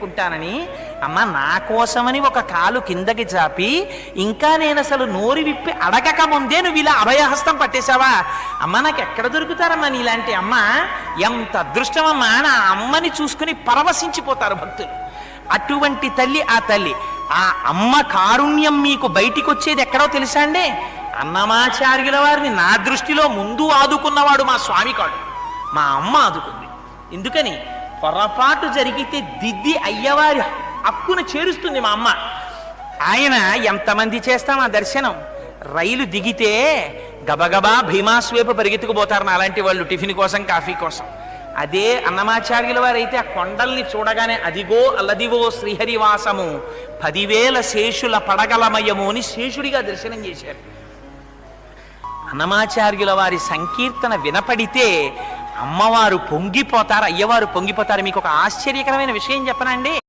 కుంటానని అమ్మ నా కోసమని ఒక కాలు కిందకి చాపి ఇంకా నేను అసలు నోరు విప్పి అడగక ముందే నువ్వు ఇలా అభయహస్తం పట్టేశావా? అమ్మ నాకు ఎక్కడ దొరుకుతారమ్మా నీలాంటి అమ్మ? ఎంత అదృష్టమమ్మా నా అమ్మని చూసుకుని పరవశించిపోతారు భక్తులు. అటువంటి తల్లి ఆ తల్లి. ఆ అమ్మ కారుణ్యం మీకు బయటికి వచ్చేది ఎక్కడో తెలుసా అండి? అన్నమాచార్యుల వారిని నా దృష్టిలో ముందు ఆదుకున్నవాడు మా స్వామి కాడు. మా అమ్మ ఆదుకుంది. ఎందుకని? పొరపాటు జరిగితే దిద్ది అయ్యవారి హక్కును చేరుస్తుంది మా అమ్మ. ఆయన ఎంతమంది చేస్తాం ఆ దర్శనం? రైలు దిగితే గబగబా భీమాస్వేపు పరిగెత్తుకుపోతారు నా అలాంటి వాళ్ళు టిఫిన్ కోసం కాఫీ కోసం. అదే అన్నమాచార్యుల వారైతే ఆ కొండల్ని చూడగానే అదిగో అల్లదివో శ్రీహరివాసము పదివేల శేషుల పడగలమయము అని శేషుడిగా దర్శనం చేశారు. అన్నమాచార్యుల వారి సంకీర్తన వినపడితే అమ్మవారు పొంగిపోతారు అయ్యవారు పొంగిపోతారు. మీకు ఒక ఆశ్చర్యకరమైన విషయం చెప్పనండి.